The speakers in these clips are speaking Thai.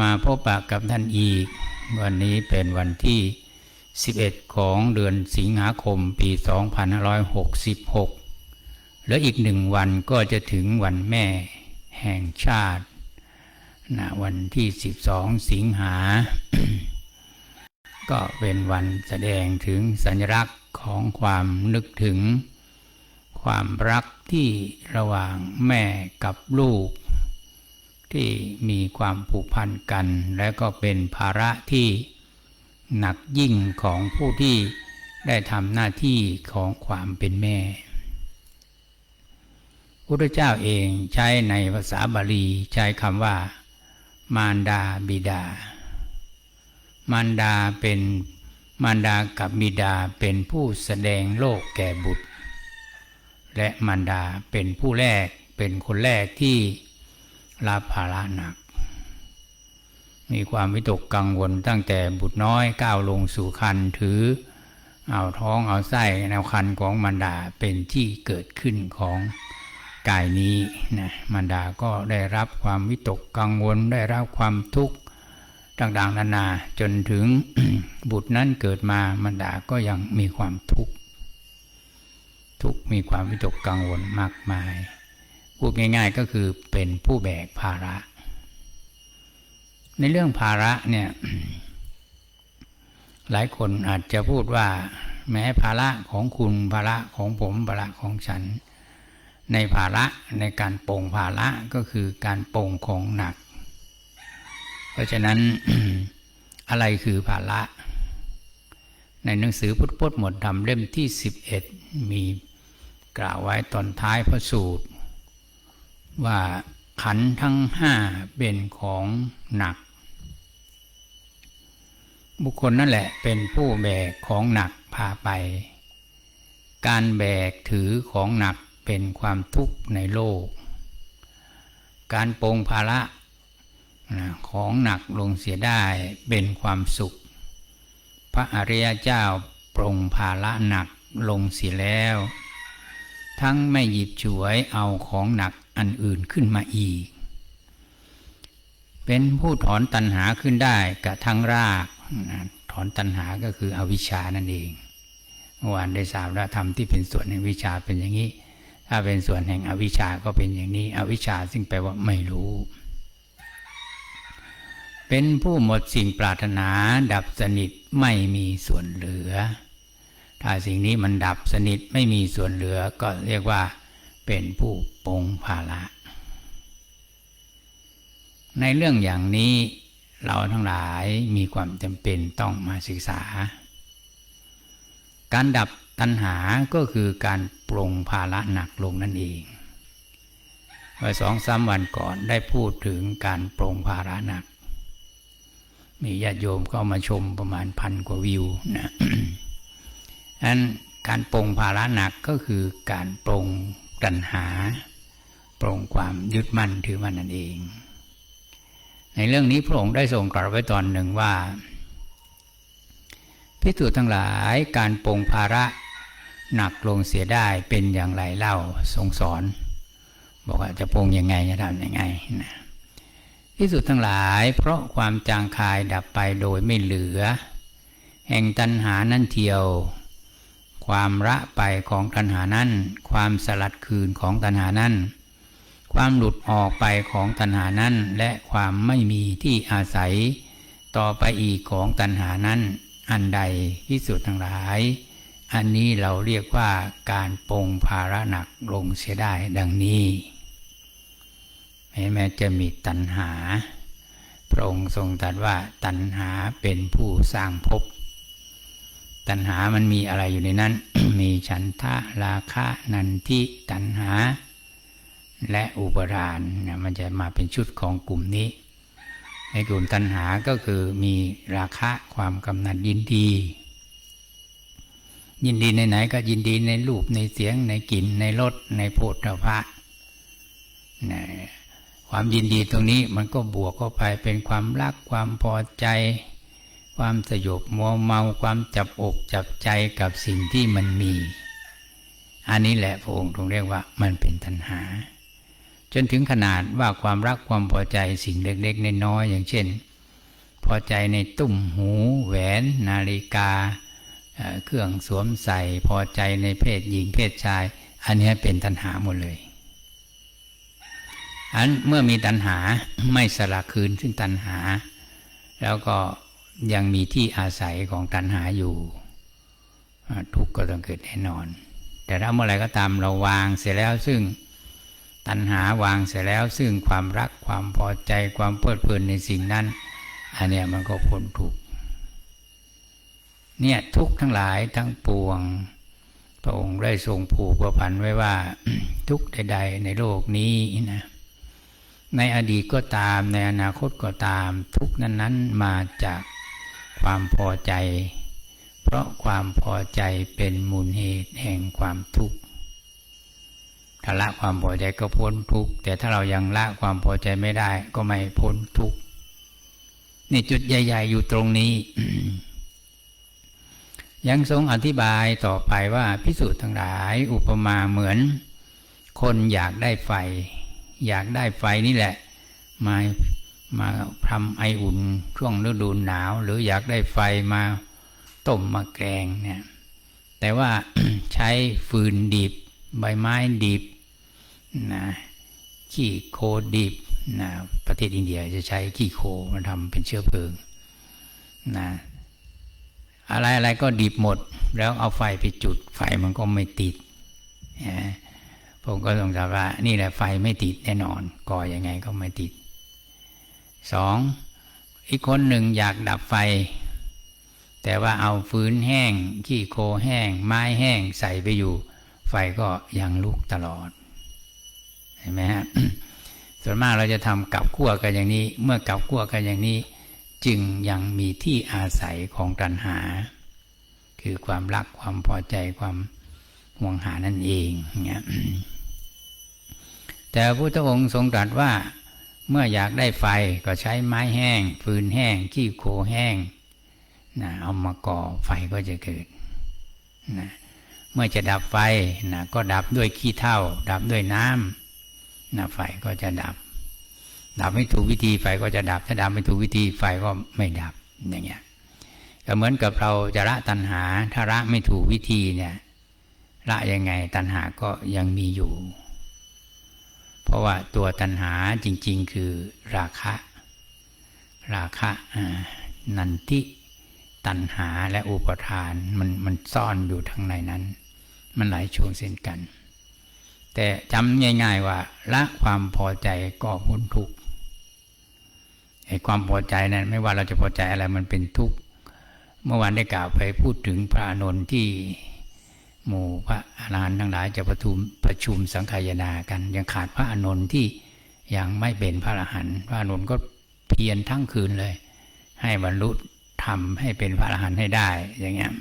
มาพบปะกับท่านอีก วันนี้เป็นวันที่ 11 ของเดือนสิงหาคมปี 2566 แล้วอีกหนึ่งวันก็จะถึงวันแม่แห่งชาตินะวันที่ 12 สิงหา ก็เป็นวันแสดงถึงสัญลักษณ์ของความนึกถึง ความรักที่ระหว่างแม่กับลูก ที่มีความผูกพันกัน และก็เป็นภาระที่หนักยิ่งของผู้ที่ได้ทำหน้าที่ของความเป็นแม่พุทธเจ้าเองใช้ในภาษาบาลีใช้คำว่า มารดาบิดา มารดาเป็นมารดากับบิดาเป็นผู้แสดงโลกแก่บุตร และมารดาเป็นผู้แรกเป็นคนแรกที่ รับภาระหนัก มีความวิตกกังวลตั้งแต่บุตรน้อยก้าวลงสู่คันถือ เอาท้องเอาไส้แนวคันของมารดาเป็นที่เกิดขึ้นของกายนี้นะมารดาก็ได้รับความวิตกกังวลได้รับความทุกข์ต่างๆนานาจนถึงบุตรนั้นเกิดมามารดาก็ยังมีความทุกข์ทุกข์มีความวิตกกังวลมากมาย พูดง่าย ๆก็คือเป็นผู้แบกภาระ ในเรื่องภาระเนี่ยหลายคนอาจจะพูดว่า แม้ภาระของคุณภาระของผมภาระของฉัน ในภาระในการปรงภาระก็คือการปรงของหนัก เพราะฉะนั้นอะไรคือภาระ ในหนังสือพุทธพจน์หมวดธรรมเล่มที่ 11 มีกล่าวไว้ตอนท้ายพระสูตร ว่าขันทั้งห้าเป็นของหนัก บุคคลนั่นแหละเป็นผู้แบกของหนักพาไป การแบกถือของหนักเป็นความทุกข์ในโลก การปรงภาระของหนักลงเสียได้เป็นความสุข พระอริยเจ้าปรงภาระหนักลงเสียแล้ว ทั้งไม่หยิบฉวยเอาของหนัก อันอื่นขึ้นมาอีก เป็นผู้ถอนตัณหาขึ้นได้กับทั้งรากถอนตัณหาก็คืออวิชชานั่นเองเมื่อวานได้ทราบแล้วธรรมที่เป็นส่วนแห่งวิชาเป็นอย่างนี้ ถ้าเป็นส่วนแห่งอวิชชาก็เป็นอย่างนี้ อวิชชาซึ่งแปลว่าไม่รู้ เป็นผู้หมดสิ่งปรารถนา ดับสนิทไม่มีส่วนเหลือ ถ้าสิ่งนี้มันดับสนิทไม่มีส่วนเหลือก็เรียกว่าเป็นผู้ ปงภาระในเรื่องอย่างนี้เราทั้งหลายมีความจำเป็นต้องมาศึกษา การดับตัณหาก็คือการปรงภาระหนักลงนั่นเองเมื่อสองสามวันก่อนได้พูดถึงการปรงภาระหนัก มีญาติโยมเข้ามาชมประมาณพันกว่าวิวนะนั้นการปรงภาระหนักก็คือการปรงตัณหา ปรงความยึดมั่นถือมั่นนั่นเอง ในเรื่องนี้พระองค์ได้ทรงกล่าวไว้ตอนหนึ่งว่าพิสูจน์ทั้งหลายการปรงภาระหนักลงเสียได้เป็นอย่างไรเล่าทรงสอน บอกว่าจะปรงยังไงจะทำยังไงนะพิสูจน์ทั้งหลายเพราะความจางคายดับไปโดยไม่เหลือ แห่งตัณหานั่นเทียว ความละไปของตัณหานั้น ความสลัดคืนของตัณหานั้น ความหลุดออกไปของตัณหานั้น และความไม่มีที่อาศัย ต่อไปอีกของตัณหานั้น อันใดที่สุดทั้งหลาย อันนี้เราเรียกว่าการปงภาระหนักลงเสียได้ดังนี้แม้จะมีตัณหา พระองค์ทรงตรัสว่าตัณหาเป็นผู้สร้างภพตัณหามันมีอะไรอยู่ในนั้น มีฉันทะราคะนันทิตัณหา และอุปทานนะมันจะมาเป็นชุดของกลุ่มนี้ ในกลุ่มตัณหาก็คือมีราคะความกำหนัดยินดี ยินดีในไหนก็ยินดีในรูปในเสียงในกลิ่นในรสในโพธพะนะความยินดีตรงนี้มันก็บวกเข้าไปเป็นความรักความพอใจ ความสยบมัวเมาความจับอกจับใจกับสิ่งที่มันมี อันนี้แหละพระองค์ทรงเรียกว่ามันเป็นตัณหา จนถึงขนาดว่าความรักความพอใจสิ่งเล็กๆน้อยๆอย่างเช่น พอใจในตุ่มหูแหวน นาฬิกา เครื่องสวมใส่พอใจในเพศหญิงเพศชาย อันนี้เป็นตัณหาหมดเลย อันเมื่อมีตัณหาไม่สละคืนซึ่งตัณหา แล้วก็ยังมีที่อาศัยของตัณหาอยู่ ทุกข์ก็ต้องเกิดแน่นอน แต่ถ้าเมื่อไรก็ตามเราวางเสร็จแล้วซึ่ง ตัณหาวางเสร็จแล้วซึ่งความรักความพอใจความเพลิดเพลินในสิ่งนั้น อันเนี้ยมันก็พ้นทุกเนี่ยทุกทั้งหลายทั้งปวง พระองค์ได้ทรงผูกประพันไว้ว่า ทุกใด ๆ ในโลกนี้นะในอดีตก็ตามในอนาคตก็ตาม ทุกนั้นๆมาจากความพอใจ เพราะความพอใจเป็นมูลเหตุแห่งความทุกข์ ถ้าละความพอใจก็พ้นทุกข์แต่ถ้าเรายังละความพอใจไม่ได้ ก็ไม่พ้นทุกข์นี่จุดใหญ่ ๆ อยู่ตรงนี้ ยังทรงอธิบายต่อไปว่าพิสูจน์ทั้งหลาย อุปมาเหมือน คนอยากได้ไฟ อยากได้ไฟนี่แหละ มามาทำไออุ่นช่วงฤดูหนาว หรืออยากได้ไฟมาต้มมาแกงเนี่ยแต่ว่าใช้ฟืนดิบ ใบไม้ดิบ นะขี้โคดิบนะประเทศอินเดียจะใช้ขี้โคมาทำเป็นเชื้อเพลิงนะอะไรอะไรก็ดิบหมด แล้วเอาไฟไปจุด ไฟมันก็ไม่ติดนะผมก็สงสัยว่านี่แหละไฟไม่ติดแน่นอนก่อยังไงก็ไม่ติดสองอีกคนหนึ่งอยากดับไฟ แต่ว่าเอาฟืนแห้ง ขี้โคแห้ง ไม้แห้งใส่ไปอยู่ ไฟก็ยังลุกตลอด เห็นไหมฮะส่วนมากเราจะทำกับขั้วกันอย่างนี้ เมื่อกับขั้วกันอย่างนี้ จึงยังมีที่อาศัยของตัณหา คือความรักความพอใจความห่วงหานั่นเองเงี้ยแต่พระพุทธองค์ทรงตรัสว่า เมื่ออยากได้ไฟก็ใช้ไม้แห้ง ฟืนแห้ง ขี้โคแห้งนะเอามาก่อไฟก็จะเกิดนะเมื่อจะดับไฟนะก็ดับด้วยขี้เถ้าดับด้วยน้ำ นะไฟก็จะดับ ดับไม่ถูกวิธีไฟก็จะดับ ถ้าดับไม่ถูกวิธีไฟก็ไม่ดับอย่างเงี้ยก็เหมือนกับเราจะละตัณหา ถ้าละไม่ถูกวิธีเนี่ยละยังไงตัณหาก็ยังมีอยู่ เพราะว่าตัวตัณหาจริง ๆ คือราคะ ราคะนันทิตัณหาและอุปทานมันมันซ่อนอยู่ทั้งในนั้น มันหลายช่วงเส้นกัน แต่จำง่าย ๆว่าละความพอใจก็พ้นทุกข์ไอ้ความพอใจนั้นไม่ว่าเราจะพอใจอะไรมันเป็นทุกข์เมื่อวานได้กล่าวไปพูดถึงพระอนนท์ที่หมู่พระอรหันต์ทั้งหลายจะประชุมประชุมสังขายนากัน ยังขาดพระอนนท์ที่ยังไม่เป็นพระอรหันต์พระอนนท์ก็เพียรทั้งคืนเลย ให้บรรลุทำให้เป็นพระอรหันต์ให้ได้อย่างเงี้ย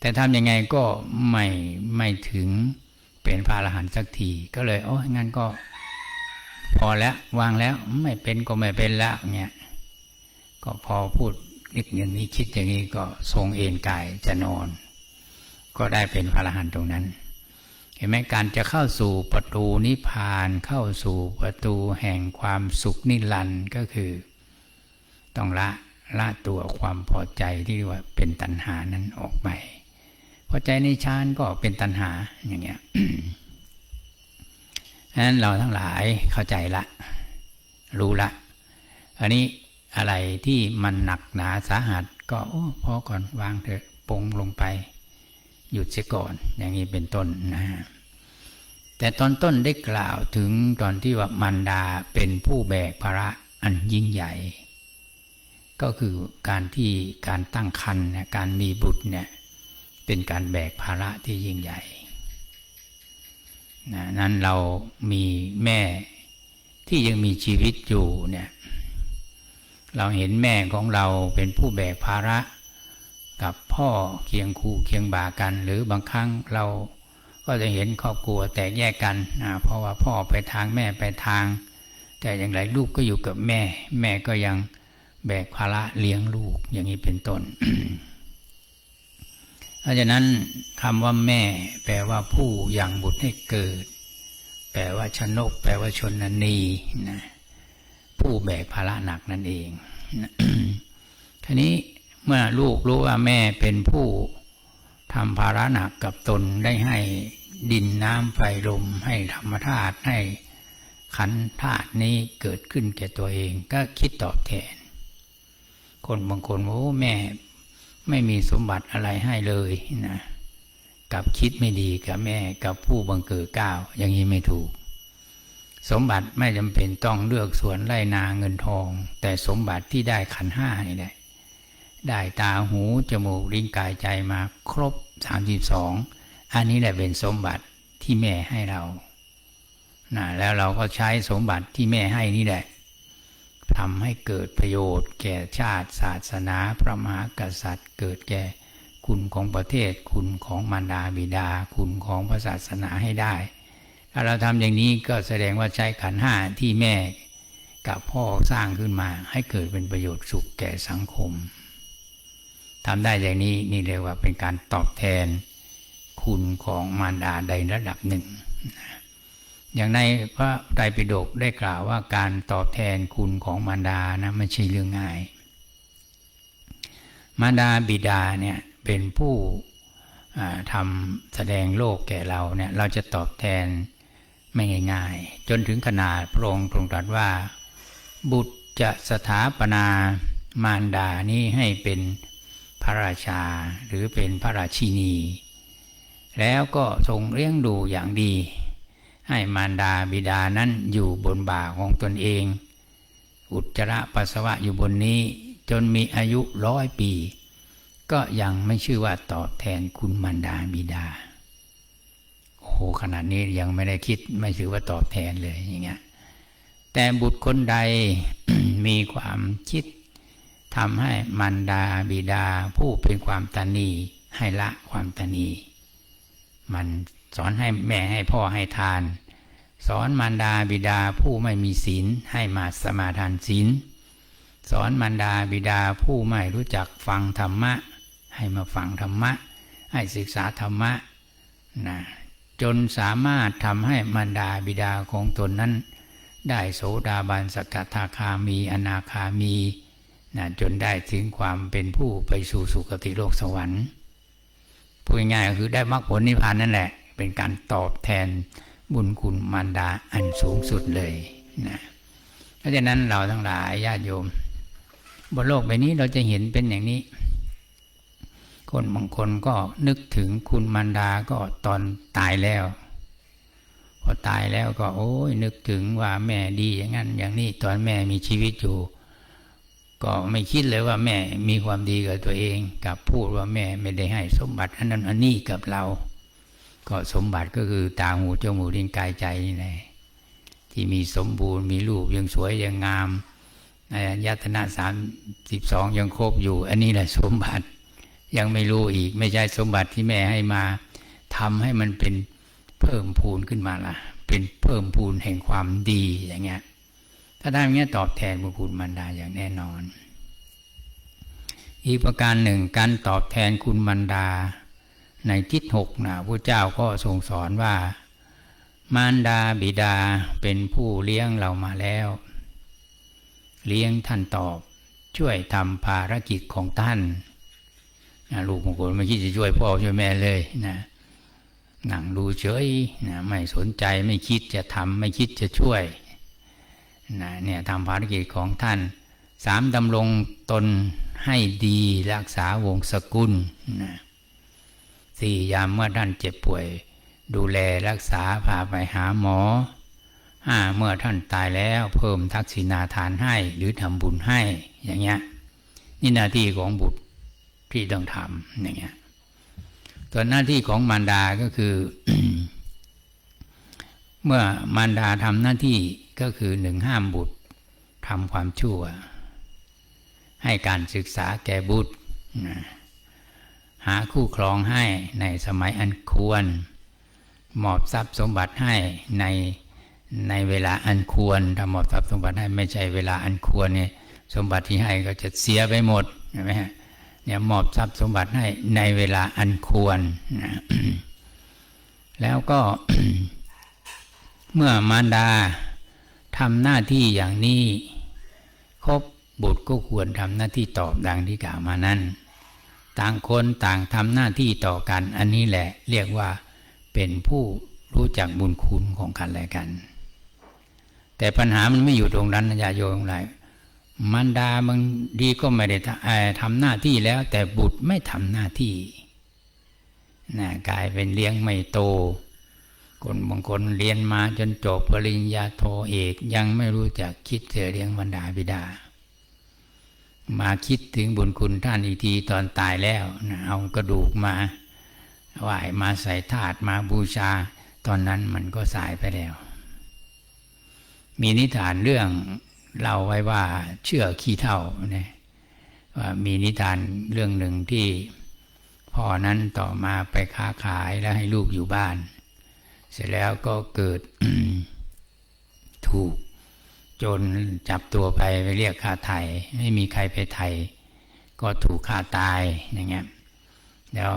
แต่ทำยังไงก็ไม่ไม่ถึง เป็นพระอรหันต์สักที ก็เลย โอ้งั้นก็ พอแล้ววางแล้วไม่เป็นก็ไม่เป็นล้วเงี้ยก็พอพูดนิดอย่างนี้คิดอย่างนี้ก็ทรงเอนกายจะนอน ก็ได้เป็นพระอรหันต์ตรงนั้น เห็นไหมการจะเข้าสู่ประตูนิพพานเข้าสู่ประตูแห่งความสุขนิรันดร์ก็คือ ต้องละละตัวความพอใจที่เรียกว่าเป็นตัณหานั้นออกไป พอใจในฌานก็เป็นตัณหาอย่างเงี้ยฉะนั้นเราทั้งหลายเข้าใจละ รู้ละ อันนี้อะไรที่มันหนักหนาสาหัส ก็โอ้พอก่อนวางเถอะปงลงไป หยุดเสียก่อน อย่างนี้เป็นต้นนะฮะแต่ตอนต้นได้กล่าวถึงตอนที่ว่ามันดาเป็นผู้แบกภาระอันยิ่งใหญ่ ก็คือการที่การตั้งครรภ์เนี่ยการมีบุตรเนี่ย เป็นการแบกภาระที่ยิ่งใหญ่นะนั้นเรามีแม่ที่ยังมีชีวิตอยู่เนี่ยเราเห็นแม่ของเราเป็นผู้แบกภาระกับพ่อเคียงคู่เคียงบ่ากัน หรือบางครั้งเราก็จะเห็นครอบครัวแตกแยกกันนะเพราะว่าพ่อไปทางแม่ไปทาง แต่อย่างไรลูกก็อยู่กับแม่ แม่ก็ยังแบกภาระเลี้ยงลูกอย่างนี้เป็นต้น เพราะฉะนั้นคำว่าแม่ แปลว่าผู้ยังบุตรให้เกิด แปลว่าชนก แปลว่าชนนีนะผู้แบกภาระหนักนั่นเองทีนี้เมื่อลูกรู้ว่าแม่เป็นผู้ทำภาระหนักกับตนได้ให้ดินน้ำไฟลมให้ธรรมธาตุให้ขันธ์ธาตุนี้เกิดขึ้นแก่ตัวเองก็คิดตอบแทน คนบางคนโอ้แม่ ไม่มีสมบัติอะไรให้เลยนะกับคิดไม่ดีกับแม่กับผู้บังเกิดก้าวอย่างนี้ไม่ถูก สมบัติไม่จำเป็นต้องเลือกสวนไร่นาเงินทอง แต่สมบัติที่ได้ขันห้านี่แหละได้ตาหู จมูกลิ้นกายใจมาครบสามสิบสองอันนี้แหละเป็นสมบัติที่แม่ให้เรานะแล้วเราก็ใช้สมบัติที่แม่ให้นี่แหละ ทำให้เกิดประโยชน์ แก่ชาติศาสนาพระมหากษัตริย์ เกิดแก่คุณของประเทศ คุณของมารดาบิดา คุณของพระศาสนาให้ได้ ถ้าเราทำอย่างนี้ก็แสดงว่าใช้ขันห้าที่แม่กับพ่อสร้างขึ้นมา ให้เกิดเป็นประโยชน์สุขแก่สังคมทำได้อย่างนี้นี่เรียกว่าเป็นการตอบแทน คุณของมารดาใดระดับหนึ่ง อย่างในพระไตรปิฎกได้กล่าวว่าการตอบแทนคุณของมารดานะไม่ใช่เรื่องง่าย มารดาบิดาเนี่ยเป็นผู้ทำแสดงโลกแก่เราเนี่ยเราจะตอบแทนไม่ง่ายๆ จนถึงขนาดพระองค์ทรงตรัสว่า บุตรจะสถาปนามารดานี้ให้เป็นพระราชาหรือเป็นพระราชินี แล้วก็ทรงเลี้ยงดูอย่างดี ให้มารดาบิดานั้นอยู่บนบ่าของตนเอง อุจจาระปัสสาวะอยู่บนนี้ จนมีอายุร้อยปี ก็ยังไม่ชื่อว่าตอบแทนคุณมารดาบิดา โอ้โหขนาดนี้ยังไม่ได้คิดไม่ถือว่าตอบแทนเลยอย่างเงี้ยแต่บุตรคนใดมีความคิดทำให้มารดาบิดาผู้เป็นความตานีให้ละความตานีมัน สอนให้แม่ให้พ่อให้ทาน สอนมารดาบิดาผู้ไม่มีศีลให้มาสมาทานศีล สอนมารดาบิดาผู้ไม่รู้จักฟังธรรมะ ให้มาฟังธรรมะ ให้ศึกษาธรรมะนะจนสามารถทำให้มารดาบิดาของตนนั้น ได้โสดาบันสกทาคามีอนาคามีนะจนได้ถึงความเป็นผู้ไปสู่สุคติโลกสวรรค์พูดง่ายๆก็คือได้มรรคผลนิพพานนั่นแหละ เป็นการตอบแทนบุญคุณมารดาอันสูงสุดเลยนะเพราะฉะนั้นเราทั้งหลายญาติโยม บนโลกใบนี้เราจะเห็นเป็นอย่างนี้ คนบางคนก็นึกถึงคุณมารดาก็ตอนตายแล้ว พอตายแล้วก็โอ้ยนึกถึงว่าแม่ดีอย่างนั้น อย่างนี้ตอนแม่มีชีวิตอยู่ ก็ไม่คิดเลยว่าแม่มีความดีกับตัวเอง กับพูดว่าแม่ไม่ได้ให้สมบัติอันนั้นอันนี้กับเรา ก็สมบัติก็คือตาหูจมูกลิ้นกายใจนี่แหละที่มีสมบูรณ์มีรูปยังสวยยังงามยัตนะสามสิบสองยังครบอยู่ อันนี้แหละสมบัติยังไม่รู้อีก ไม่ใช่สมบัติที่แม่ให้มาทำให้มันเป็นเพิ่มพูนขึ้นมาล่ะ เป็นเพิ่มพูนแห่งความดีอย่างเงี้ย ถ้าได้อย่างเงี้ยตอบแทนบุญคุณมารดาอย่างแน่นอน อีกประการหนึ่งการตอบแทนคุณมารดา ในทิศหกนะพระเจ้าก็ทรงสอนว่า มารดาบิดาเป็นผู้เลี้ยงเรามาแล้ว เลี้ยงท่านตอบช่วยทำภารกิจของท่านนะลูกบางคนไม่คิดจะช่วยพ่อช่วยแม่เลยนะหนังดูเฉยนะไม่สนใจไม่คิดจะทำไม่คิดจะช่วยนะเนี่ยทำภารกิจของท่านสามดำรงตนให้ดีรักษาวงศกุลนะ สี่ยามเมื่อท่านเจ็บป่วย ดูแลรักษาพาไปหาหมอห้าเมื่อท่านตายแล้วเพิ่มทักษิณาทานให้หรือทำบุญให้อย่างเงี้ยนี่หน้าที่ของบุตรที่ต้องทำอย่างเงี้ยส่วนหน้าที่ของมารดาก็คือ เมื่อมารดาทำหน้าที่ก็คือหนึ่งห้ามบุตรทำความชั่ว ให้การศึกษาแก่บุตร หาคู่ครองให้ในสมัยอันควร มอบทรัพย์สมบัติให้ในในเวลาอันควรถ้ามอบทรัพย์สมบัติให้ไม่ใช่เวลาอันควรเนี่ยสมบัติที่ให้ก็จะเสียไปหมดใช่ไหมฮะเนี่ยมอบทรัพย์สมบัติให้ในเวลาอันควรนะแล้วก็เมื่อมารดาทำหน้าที่อย่างนี้ครบบุตรก็ควรทำหน้าที่ตอบดังที่กล่าวมานั้น ต่างคนต่างทำหน้าที่ต่อกัน อันนี้แหละเรียกว่าเป็นผู้รู้จักบุญคุณของกันและกัน แต่ปัญหามันไม่อยู่ตรงนั้นญาโยมไรมารดาบางดีก็ไม่ได้ทำเอ่อทำหน้าที่แล้ว แต่บุตรไม่ทำหน้าที่นะกลายเป็นเลี้ยงไม่โต คนบางคนเรียนมาจนจบปริญญาโทเอกยังไม่รู้จักคิดเสียเลี้ยงบรรดาบิดา มาคิดถึงบุญคุณท่านอีกทีตอนตายแล้วนะเอากระดูกมาไหวมาใส่ถาดมาบูชา ตอนนั้นมันก็สายไปแล้ว มีนิทานเรื่องเล่าไว้ว่าเชื่อขี้เท่านะว่ามีนิทานเรื่องหนึ่งที่พ่อนั้นต่อมาไปค้าขายแล้วให้ลูกอยู่บ้าน เสร็จแล้วก็เกิดถูก จรจับตัวไปไปเรียกค่าไถ่ไม่มีใครไปไถ่ก็ถูกฆ่าตายอย่างเงี้ยแล้ว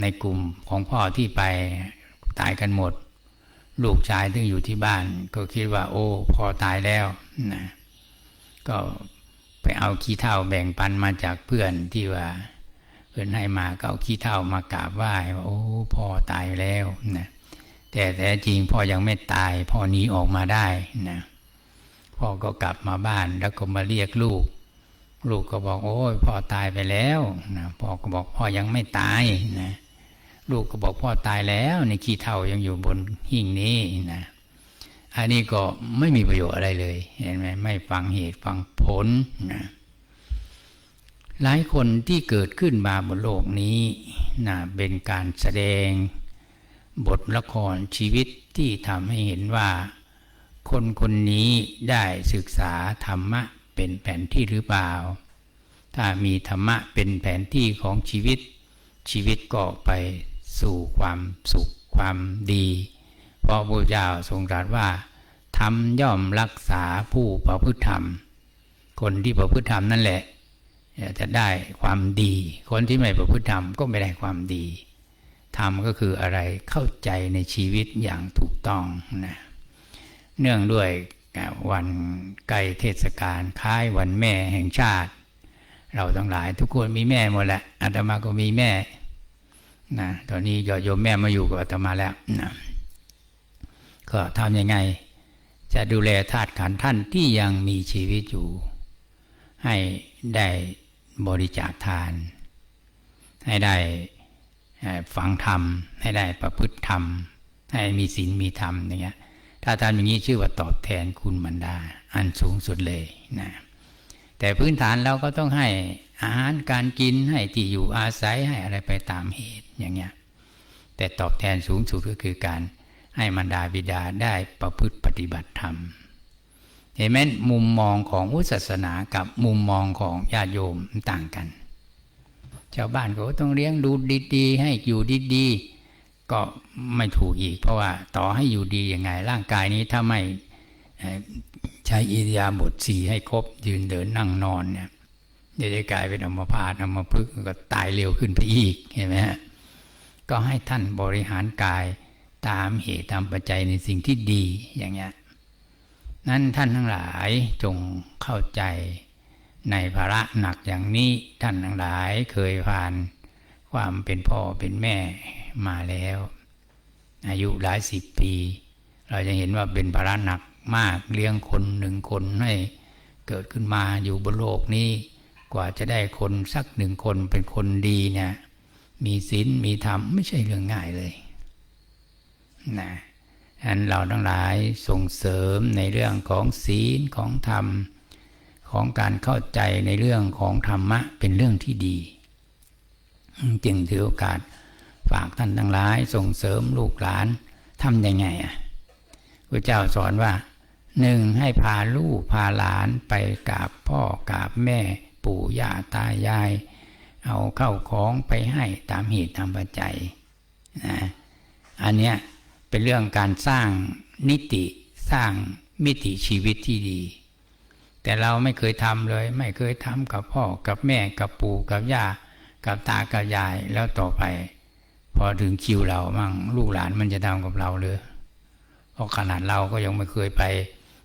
ในกลุ่มของพ่อที่ไปตายกันหมด ลูกชายที่อยู่ที่บ้าน ก็คิดว่า โอ้พ่อตายแล้วนะก็ไปเอาขี้เท่าแบ่งปันมาจากเพื่อนที่ว่า เพื่อนให้มาก็เอาขี้เท่ามากราบไหว้ว่าโอ้พ่อตายแล้วนะแต่แท้จริงพ่อยังไม่ตาย พ่อหนีออกมาได้นะ พ่อก็กลับมาบ้านแล้วก็มาเรียกลูก ลูกก็บอกโอ้ยพ่อตายไปแล้วนะพ่อก็บอกพ่อยังไม่ตายนะลูกก็บอกพ่อตายแล้วในขี้เท่ายังอยู่บนหิ่งนี้นะอันนี้ก็ไม่มีประโยชน์อะไรเลย เห็นไหมไม่ฟังเหตุฟังผลนะหลายคนที่เกิดขึ้นมาบนโลกนี้นะเป็นการแสดงบทละครชีวิตที่ทำให้เห็นว่า คนคนนี้ได้ศึกษาธรรมะเป็นแผนที่หรือเปล่า ถ้ามีธรรมะเป็นแผนที่ของชีวิต ชีวิตก็ไปสู่ความสุขความดี เพราะพระเจ้าทรงตรัสว่าธรรมย่อมรักษาผู้ประพฤติธรรม คนที่ประพฤติธรรมนั่นแหละจะได้ความดี คนที่ไม่ประพฤติธรรมก็ไม่ได้ความดีธรรมก็คืออะไรเข้าใจในชีวิตอย่างถูกต้องนะ เนื่องด้วยวันใกล้เทศกาลคล้ายวันแม่แห่งชาติ เราทั้งหลายทุกคนมีแม่หมดแหละอาตมาก็มีแม่นะตอนนี้ยอดโยมแม่มาอยู่กับอาตมาแล้วนะก็ทำยังไง จะดูแลธาตุขันธ์ท่านที่ยังมีชีวิตอยู่ ให้ได้บริจาคทาน ให้ได้ฟังธรรม ให้ได้ประพฤติธรรม ให้มีศีลมีธรรมอย่างเงี้ย ถ้าทำอย่างนี้ชื่อว่าตอบแทนคุณบรรดา อันสูงสุดเลยนะแต่พื้นฐานเราก็ต้องให้อาหารการกินให้ที่อยู่อาศัยให้อะไรไปตามเหตุอย่างเงี้ยแต่ตอบแทนสูงสุดก็คือการให้มารดาบิดาได้ประพฤติปฏิบัติธรรมเห็นไหมมุมมองของพุทธศาสนากับมุมมองของญาติโยมต่างกัน ชาวบ้านก็ต้องเลี้ยงดูดีๆ ให้อยู่ดีๆ ก็ไม่ถูกอีก เพราะว่าต่อให้อยู่ดียังไง ร่างกายนี้ถ้าไม่ใช้อิริยาบถสี่ให้ครบ ยืนเดินนั่งนอนเนี่ยเดี๋ยวจะกลายเป็นอมพาตอมพฤกก็ตายเร็วขึ้นไปอีกเห็นไหมฮะก็ให้ท่านบริหารกายตามเหตุตามปัจจัยในสิ่งที่ดีอย่างเงี้ยนั้นท่านทั้งหลายจงเข้าใจในภาระหนักอย่างนี้ท่านทั้งหลายเคยผ่านความเป็นพ่อเป็นแม่ มาแล้ว อายุหลายสิบปี เราจะเห็นว่าเป็นภาระหนักมากเลี้ยงคนหนึ่งคนให้เกิดขึ้นมาอยู่บนโลกนี้กว่าจะได้คนสักหนึ่งคนเป็นคนดีเนี่ยมีศีลมีธรรมไม่ใช่เรื่องง่ายเลยนะอันเราทั้งหลายส่งเสริมในเรื่องของศีลของธรรม ของการเข้าใจในเรื่องของธรรมะเป็นเรื่องที่ดี จึงถือโอกาส ฝากท่านทั้งหลายส่งเสริมลูกหลานทำยังไงอะพระเจ้าสอนว่าหนึ่งให้พาลูกพาหลานไปกราบพ่อกราบแม่ปู่ย่าตายาย เอาเข้าของไปให้ตามเหตุตามปัจจัยนะอันเนี้ยเป็นเรื่องการสร้างนิติสร้างมิติชีวิตที่ดี แต่เราไม่เคยทำเลย ไม่เคยทำกับพ่อกับแม่กับปู่กับย่ากับตากับยายแล้วต่อไป พอถึงคิวเรามั่งลูกหลานมันจะทำกับเราเลยเพราะขนาดเราก็ยังไม่เคยไป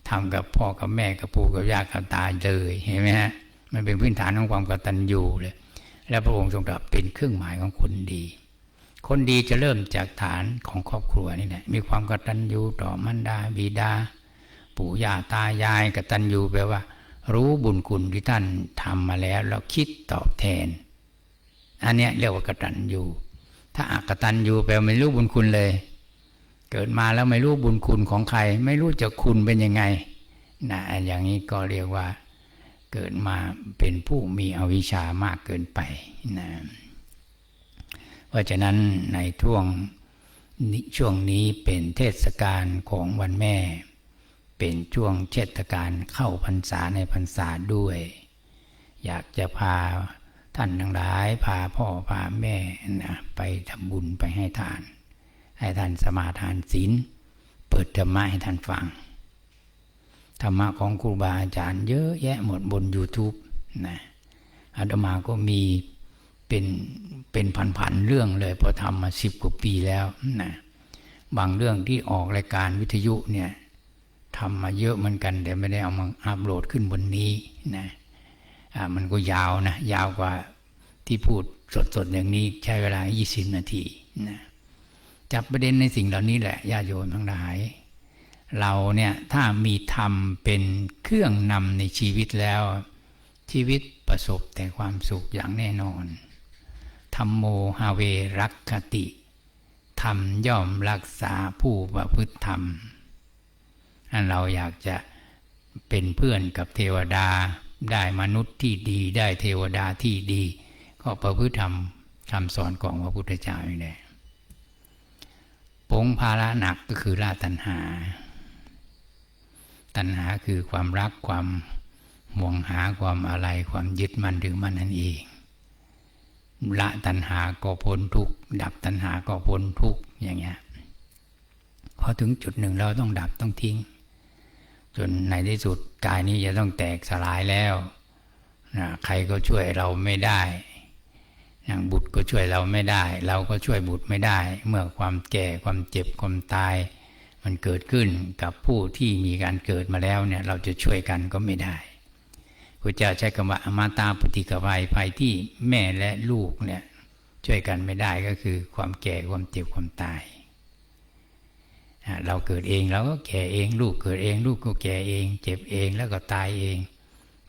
ทำกับพ่อกับแม่กับปู่กับย่ากับตาเลยเห็นไหมฮะมันเป็นพื้นฐานของความกตัญญูเลย แล้วพระองค์ทรงตรัสเป็นเครื่องหมายของคนดี คนดีจะเริ่มจากฐานของครอบครัวนี่แหละมีความกตัญญูต่อมันดาบิดา ปู่ย่าตายายกตัญญูแปลว่า รู้บุญคุณที่ท่านทำมาแล้วแล้วคิดตอบแทน อันนี้เรียกว่ากตัญญู ถ้าอากตัญญูแปลไม่รู้บุญคุณเลย เกิดมาแล้วไม่รู้บุญคุณของใคร ไม่รู้จะคุณเป็นยังไงนะอย่างนี้ก็เรียกว่า เกิดมาเป็นผู้มีอวิชชามากเกินไปนะเพราะฉะนั้นในช่วงนี้ช่วงนี้เป็นเทศกาลของวันแม่ เป็นช่วงเทศกาลเข้าพรรษาในพรรษาด้วย อยากจะพา ท่านทั้งหลายพาพ่อพาแม่นะไปทำบุญไปให้ทาน ให้ท่านสมาทานศีลเปิดธรรมะให้ท่านฟัง ธรรมะของครูบาอาจารย์เยอะแยะหมดบน YouTube นะอาตมาก็มีเป็นเป็นพันๆเรื่องเลยพอทำมาสิบกว่าปีแล้วนะบางเรื่องที่ออกรายการวิทยุเนี่ยทำมาเยอะเหมือนกัน แต่ไม่ได้เอามาอัปโหลดขึ้นบนนี้นะ มันก็ยาวนะยาวกว่าที่พูดสดๆอย่างนี้ใช้เวลา 20 นาทีนะจับประเด็นในสิ่งเหล่านี้แหละญาโยมทั้งหลาย เราเนี่ยถ้ามีธรรมเป็นเครื่องนำในชีวิตแล้ว ชีวิตประสบแต่ความสุขอย่างแน่นอนธรรมโมฮาเวรักคติธรรมย่อมรักษาผู้ประพฤติธรรมอันเราอยากจะเป็นเพื่อนกับเทวดา ได้มนุษย์ที่ดีได้เทวดาที่ดี ก็ประพฤติธรรมคำสอนของพระพุทธเจ้านี่แหละปงภาระหนักก็คือละตัณหา ตัณหาคือความรักความห่วงหาความอะไรความยึดมั่นถือมั่นนั่นเองละตัณหาก็พ้นทุกข์ดับตัณหาก็พ้นทุกข์อย่างเงี้ยพอถึงจุดหนึ่งเราต้องดับต้องทิ้ง จนในที่สุดกายนี้จะต้องแตกสลายแล้วนะใครก็ช่วยเราไม่ได้อย่างบุตรก็ช่วยเราไม่ได้ เราก็ช่วยบุตรไม่ได้ เมื่อความแก่ความเจ็บความตาย มันเกิดขึ้นกับผู้ที่มีการเกิดมาแล้วเนี่ยเราจะช่วยกันก็ไม่ได้พระเจ้าใช้คำว่าอมาตาปฏิกภัยภัยที่แม่และลูกเนี่ยช่วยกันไม่ได้ก็คือความแก่ความเจ็บความตาย เราเกิดเองเราก็แก่เองลูกเกิดเอง ลูกก็แก่เอง เจ็บเองแล้วก็ตายเอง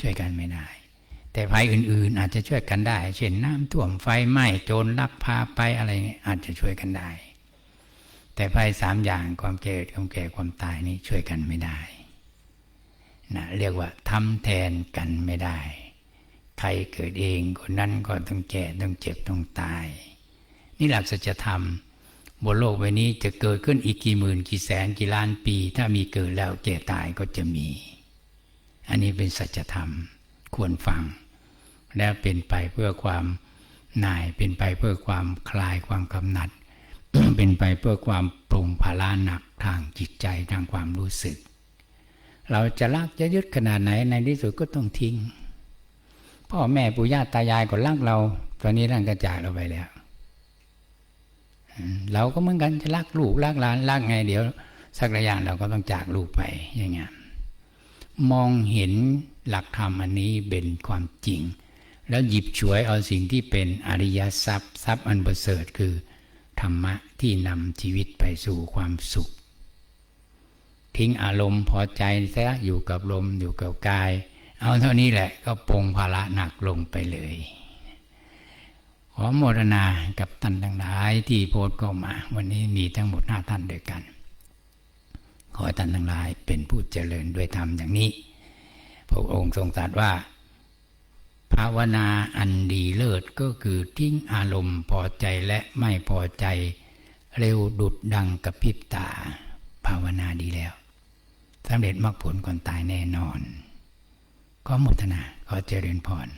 ช่วยกันไม่ได้ แต่ภัยอื่นๆ อาจจะช่วยกันได้ เช่นน้ำท่วมไฟไหม้โจรลักพาไปอะไรเนี่ยอาจจะช่วยกันได้ แต่ภัยสามอย่างความแก่ความแก่ความตายนี่ช่วยกันไม่ได้นะเรียกว่าทำแทนกันไม่ได้ ใครเกิดเองคนนั้นก็ต้องแก่ต้องเจ็บต้องตาย นี่หลักสัจธรรม บนโลกใบนี้จะเกิดขึ้นอีกกี่หมื่นกี่แสนกี่ล้านปี ถ้ามีเกิดแล้วแก่ตายก็จะมี อันนี้เป็นสัจธรรมควรฟัง และเป็นไปเพื่อความน่ายเป็นไปเพื่อความคลายความกำหนัด เป็นไปเพื่อความปรุงภาระหนักทางจิตใจทางความรู้สึก เราจะรักจะยึดขนาดไหนในที่สุดก็ต้องทิ้ง พ่อแม่ปู่ย่าตายายก็รักเรา ตอนนี้ร่างกระจายเราไปแล้ว เราก็เหมือนกันจะรักลูกรักหลานรักไง เดี๋ยว สักระยะเราก็ต้องจากลูกไปอย่างเงี้ยมองเห็นหลักธรรมอันนี้เป็นความจริง แล้วหยิบฉวยเอาสิ่งที่เป็นอริยทรัพย์ทรัพย์อันประเสริฐคือธรรมะที่นำชีวิตไปสู่ความสุข ทิ้งอารมณ์พอใจซะอยู่กับลมอยู่กับกาย เอาเท่านี้แหละก็ปงภาระหนักลงไปเลย ขอโมรนากับท่านทั้งหลายที่โพสต์ก็มา วันนี้มีทั้งหมดห้าท่านด้วยกัน ขอท่านทั้งหลายเป็นผู้เจริญด้วยธรรมอย่างนี้ พระองค์ทรงตรัสว่า ภาวนาอันดีเลิศก็คือทิ้งอารมณ์พอใจและไม่พอใจ เร็วดุดดังกับพิบตา ภาวนาดีแล้วสำเร็จมรรคผลก่อนตายแน่นอนขอมุทนาขอเจริญพร